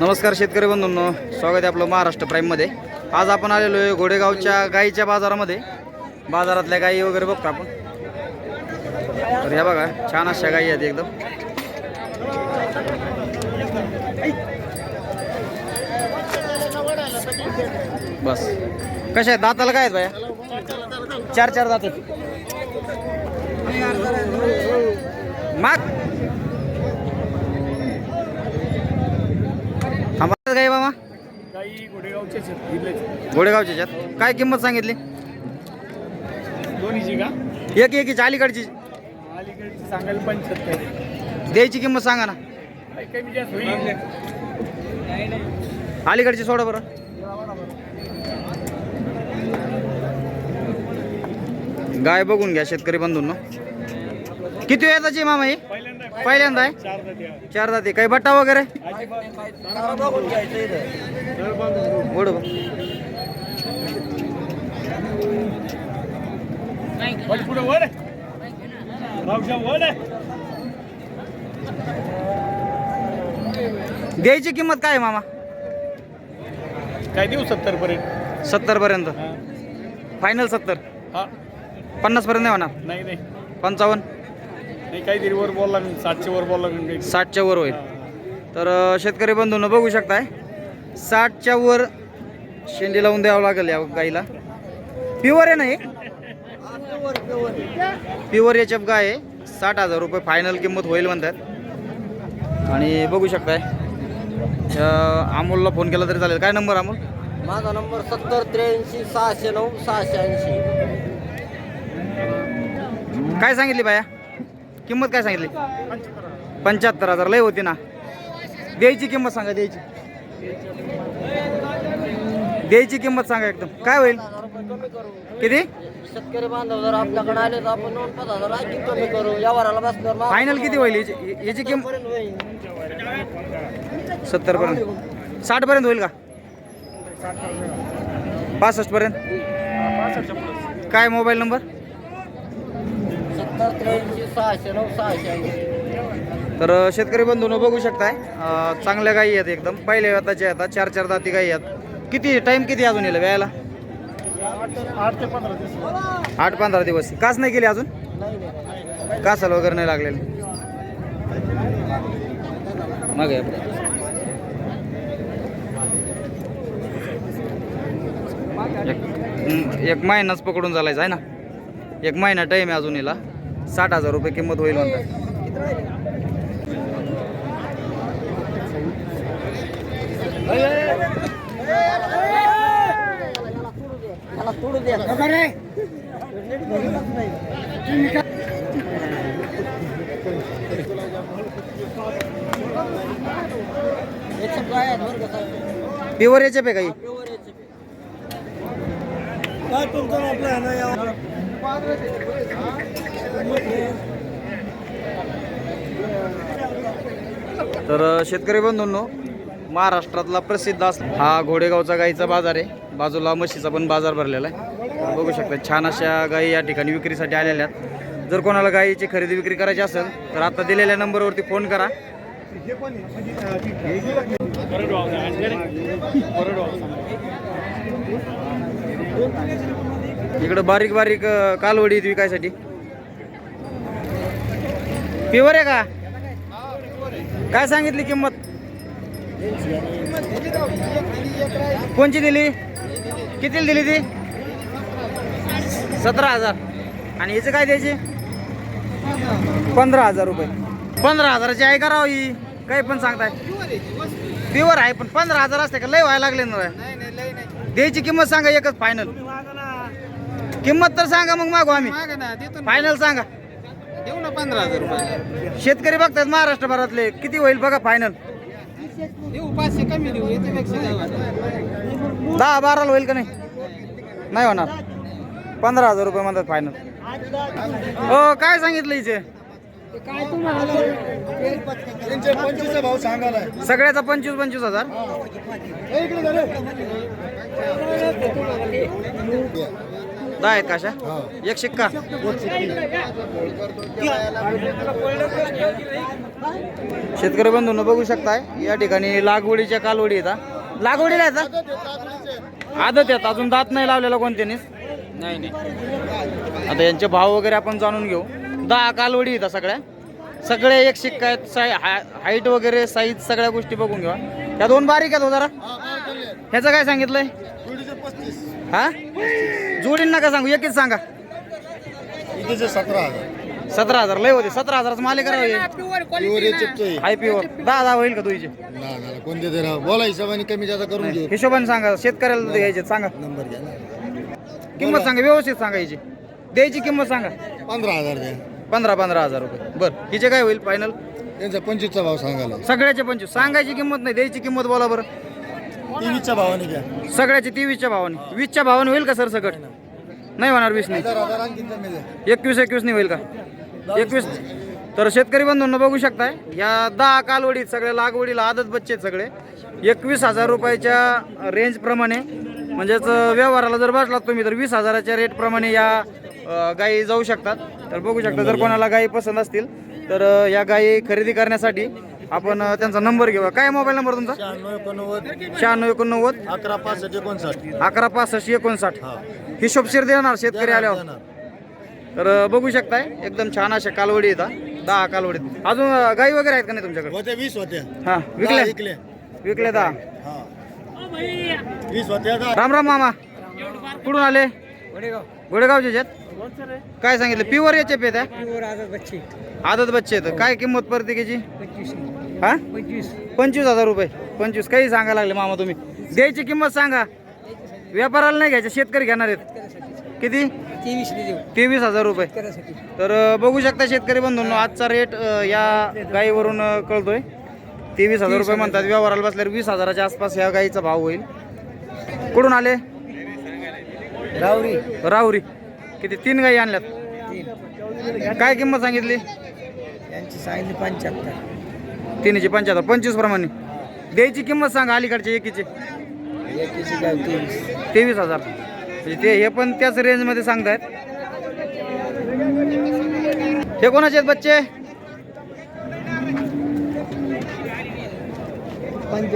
नमस्कार शेतकरी बंधूंनो स्वागत आहे आपलं महाराष्ट्र प्राईममध्ये. आज आपण आलेलो आहे घोडेगावच्या गाईच्या बाजारामध्ये. बाजारातल्या गाई वगैरे बघतो आपण. तर ह्या बघा छान अशा गाई आहेत एकदम. बस. कशा आहेत? दाताला काय आहेत बाया? चार चार दात माग थांबा गाई बाबा काही गोडेगावचे काय किंमत सांगितली? दोन्हीची का? एक एकीची अलीकडची. अलीकडची सांगायला पंच्याहत्तर. द्यायची किंमत सांगा ना. काही कमी जास्त होईल. अलीकडची सोडा बरं. गाय बघून घ्या शेतकरी बंधूंनो. किती वेळाची मामा ही? पहिल्यांदा आहे. चार जाती काही बट्टा वगैरे? वर द्यायची किंमत काय आहे मामा? काय देऊ सत्तर पर्यंत? सत्तर पर्यंत. हा. फायनल सत्तर. हा. पन्नास पर्यंत नाही होणार? नाही नाही. पंचावन्न? नाही काहीतरी वर बोलला मी सातशे वर बोलला मी. काही साठच्या वर होईल. तर अ, शेतकरी बंधूंनो बघू शकताय. साठच्या वर शेंडी लावून द्यावं लागेल या गाईला. प्युअर आहे ना हे? प्युअर याच्या गाय आहे. साठ हजार रुपये फायनल किंमत होईल म्हणतात. आणि बघू शकताय. अमोलला फोन केला तरी चालेल. काय नंबर अमोल? माझा नंबर सत्तर त्र्याऐंशी सहाशे नऊ सहाशे ऐंशी. काय सांगितली बाया? किंमत काय सांगितली? पंच्याहत्तर हजार. लय होती ना. द्यायची किंमत सांगा द्यायची. द्यायची किंमत सांगा एकदम. काय होईल? किती? शेतकरी बांधव जर आपल्याकडे आले तर आपण दोन पाच हजार आणखी कमी करू. व्यवहाराला बसल्यावर फायनल किती होईल? याची याची किंमत पर्यंत होईल. सत्तर पर्यंत साठ पर्यंत होईल का? पासष्ट पर्यंत काय मोबाईल नंबर? सत्तर त्र्याऐंशी सहाशे नऊ सहाशे. ऐंशी तर शेतकरी बंधून बघू शकताय चांगल्या गायी आहेत एकदम. पहिल्या व्यताच्या आहेत चार चार दाती गायी आहेत. किती टाइम किती अजून येईल व्यायला? आठ ते पंधरा दिवस. आठ पंधरा दिवस कास नाही केली अजून? नाही कासाल वगैरे नाही लागलेले. मग एक एक महिनाच पकडून चालायचा आहे ना? एक महिना टाईम आहे अजून हिला. साठ हजार रुपये किंमत होईल म्हणतात त्याला तोडू द्या याच्यात काय आहे बरं का साहेब? प्युअर याचे पे काही काय प्युअर याचे. तर शेतकरी बंधूंनो महाराष्ट्रातला प्रसिद्ध अस हा घोडेगावचा गाईचा बाजार आहे. बाजूला म्हशीचा पण बाजार भरलेला आहे. बघू शकता छान अशा गाई या ठिकाणी विक्रीसाठी आलेल्या आहेत. जर कोणाला गाईची खरेदी विक्री करायची असेल तर आता दिलेल्या नंबरवरती फोन करा. इकडं बारीक बारीक कालवडी विकायसाठी. प्युअर आहे का? काय सांगितली किंमत? कोणची दिली? कितीला दिली ती? सतरा हजार. आणि हिचं काय द्यायचे? पंधरा हजार रुपये. पंधरा हजाराची आहे का राव ही? काही पण सांगताय. प्युअर आहे पण पंधरा हजार असते का? लय व्हायला लागले ना द्यायची किंमत सांगा एकच फायनल किंमत तर सांगा मग मागू आम्ही. फायनल सांगा. देऊ ना पंधरा हजार रुपये. शेतकरी बघतात महाराष्ट्रभरातले. किती होईल बघा फायनल दहा बाराला होईल का नाही? नाही होणार. पंधरा हजार रुपये म्हणतात फायनल हो काय सांगितलं हिचे? काय तुम्हाला पंचवीसचा भाव सांगायला सगळ्याचा पंचवीस पंचवीस हजार. दहा आहेत का अशा? एक शिक्का. शेतकरी बंधूंनो बघू शकताय या ठिकाणी लागवडीच्या कालवडी येतात लागवडीला येतात आदत येतात अजून दात नाही लावलेला कोणत्यानेच नाही नाही. आता यांचे भाव वगैरे आपण जाणून घेऊ. दहा कालवडी येतात सगळ्या. सगळे एक शिक्का आहेत साई हाईट वगैरे साईज सगळ्या गोष्टी बघून घ्या त्या दोन बारीक आहेत हो जरा. ह्याचं काय सांगितलंय? हा? जोडीन नका सांगू? एकच सांगा. सतरा हजार. सतरा हजार. लय होते. सतरा हजाराचं मालिक हाय प्युअर दहा दहा होईल का तुझे? कोणते बोला हिशोबाने कमी जादा करून घेऊ. हिशोबाने सांगा. शेतकऱ्याला घ्यायचे सांगा. नंबर घ्या ना. किंमत सांगा. व्यवस्थित सांगा याची द्यायची किंमत सांगा. पंधरा हजार द्या. पंधरा पंधरा हजार रुपये. बरं. हिचे काय होईल फायनल त्यांचा पंचवीसचा भाव सांगायला सगळ्याचे पंचवीस. सांगायची किंमत नाही. द्यायची किंमत बोला बरं. तेवीसच्या भावाने घ्या. सगळ्याची तेवीसच्या भावाने. वीसच्या भावाने होईल का सर सकट? नाही होणार वीस नाही. एकवीस एकवीस नाही होईल का? एकवीस. तर शेतकरी बंधूंना बघू शकताय या दहा कालवडीत सगळे लागवडीला आदत बच्चे सगळे. एकवीस हजार रुपयाच्या रेंजप्रमाणे म्हणजेच व्यवहाराला जर बसलात तुम्ही तर वीस हजाराच्या रेटप्रमाणे या गायी जाऊ शकतात. तर बघू शकता जर कोणाला गायी पसंत असतील तर या गायी खरेदी करण्यासाठी आपण त्यांचा नंबर घेऊया. काय मोबाईल नंबर तुमचा? शहाण्णव एकोणनव्वद. शहाण्णव एकोणनव्वद. अकरा पासष्ट एकोणसाठ. अकरा पासष्ट एकोणसाठ. हिशोबशीर देणार शेतकरी आल्यावर? तर बघू शकताय एकदम छान अशा कालवडी येतात दहा कालवडीत अजून गाई वगैरे आहेत का नाही तुमच्याकडे? होत्या वीस होत्या. हा दहा विकले विकले विकले दहा? हा. वीस होत्या दहा. राम राम मामा. कुठून आले? गोडेगावचे आहेत? काय सांगितलं? प्युअर याचे पेत आहे आदत बच्चे. आहेत. काय किंमत प्रत्येकाची हा? पंचवीस. हजार रुपये. पंचवीस. काही सांगायला लागले मामा तुम्ही? द्यायची किंमत सांगा. व्यापाराला नाही घ्यायचे शेतकरी घेणार आहेत. किती? तेवीस हजार रुपये. तर बघू शकता शेतकरी बंधूंनो आजचा रेट या गायीवरून अ, कळतोय. तेवीस हजार रुपये म्हणतात. व्यवहाराला बसल्यावर वीस हजाराच्या आसपास या गायीचा भाव होईल. कुठून आले? रावरी. राहुरी. किती? तीन गायी आणल्यात. काय किंमत सांगितली? यांची सांगितली पंच्याहत्तर. तिन्हीची पंच्याहत्तर पंचवीस प्रमाणे. द्यायची किंमत सांगा अलीकडच्या एकीची. तेवीस. हजार. म्हणजे ते हे पण त्याच रेंजमध्ये सांगतायत. हे कोणाचे आहेत बच्चे? पंच